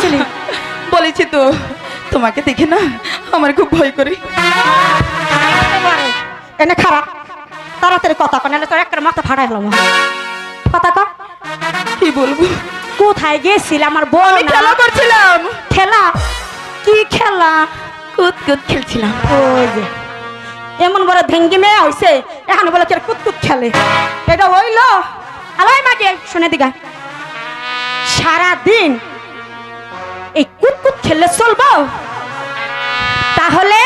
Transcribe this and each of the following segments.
বলেছিলি? বলেছি তো। তোমাকে দেখে না আমার খুব ভয় করে। এনে খারাপ তাড়াতাড়ি কথা কন তোর একটা মাথা ফাটাই হলাম কথা কি বলব? কোথায় গেছিল? আমার বল খেলা করছিলাম। খেলা? কি খেলা? কুদ কুদ খেলছিলাম। ওই যে এমন বড় ভেঙ্গি মেয়ে হইছে এখন বলে কি কুতকুত খেলে? এটা হইল? আলাই মাকে শুনে দিগা। সারা দিন এই কুতকুত খেললে চলবো? তাহলে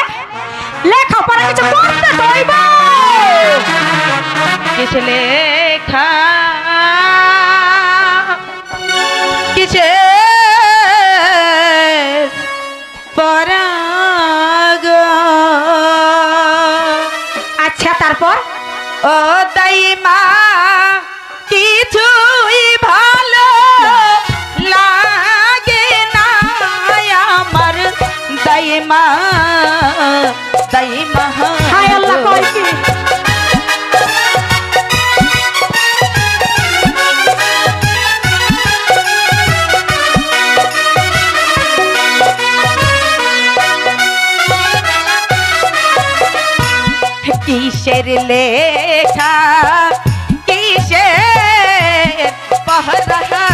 লেখাপড়া কিছু করতে হইব কিসে লেখা? পরাগ? আচ্ছা তারপর? ও তাই মা কিছুই ভালো তাই মা হায় আল্লাহ কয় কি? কিসের লেখা? কিসের পহরা?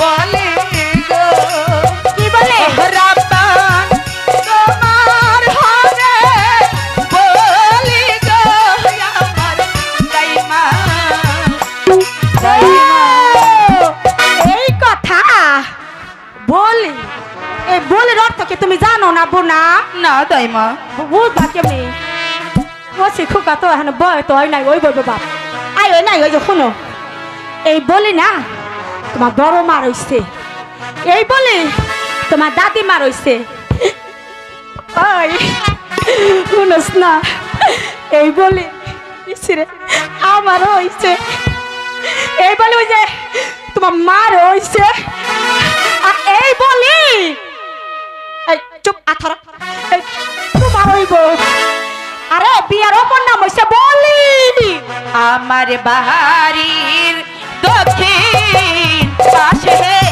বলে এই কথা? বলি এই বলির অর্থ কি তুমি জানো না বোনা? না তাই মা বুঝবা কেমনি বসি খুকা তো এখন বয় তো হয় নাই ওই বলব বাপ। আই ওই নাই ওই যে শুনো। এই বলি না, তোমার বড় মা রইছে। এই বলি তোমার দাদি মা রইছে। ওই শুনোস না, এই বলি ইসরে আমার হইছে। এই বলি ওই যে তোমার মার হইছে। আর এই বলি, এই চুপ আথর এই তোমার হইব। আরে বিয়ার অপর নাম হইছে বলি আমার বাহারির দক্ষিণ পাশে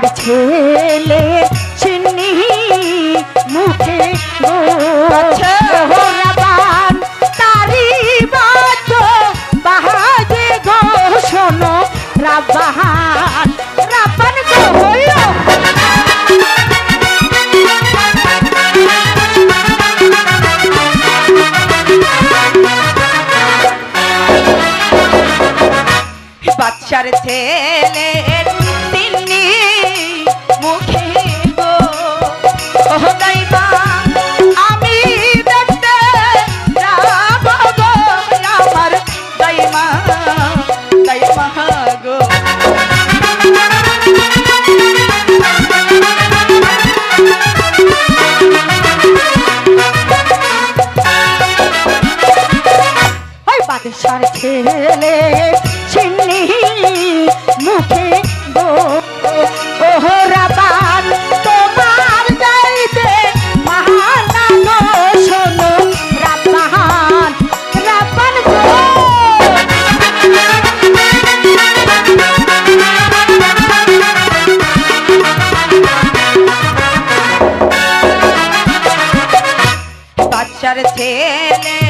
আমার ছেলে চিনি মুখে আচ্ছা। গোরাবান তারি বাদ বাচ্চার ছেলে সার খেলে সিন্নি মুখে গো ওহরা বান তোমার যাইতে মহানা গো। শোনো রাপাহান ছেলে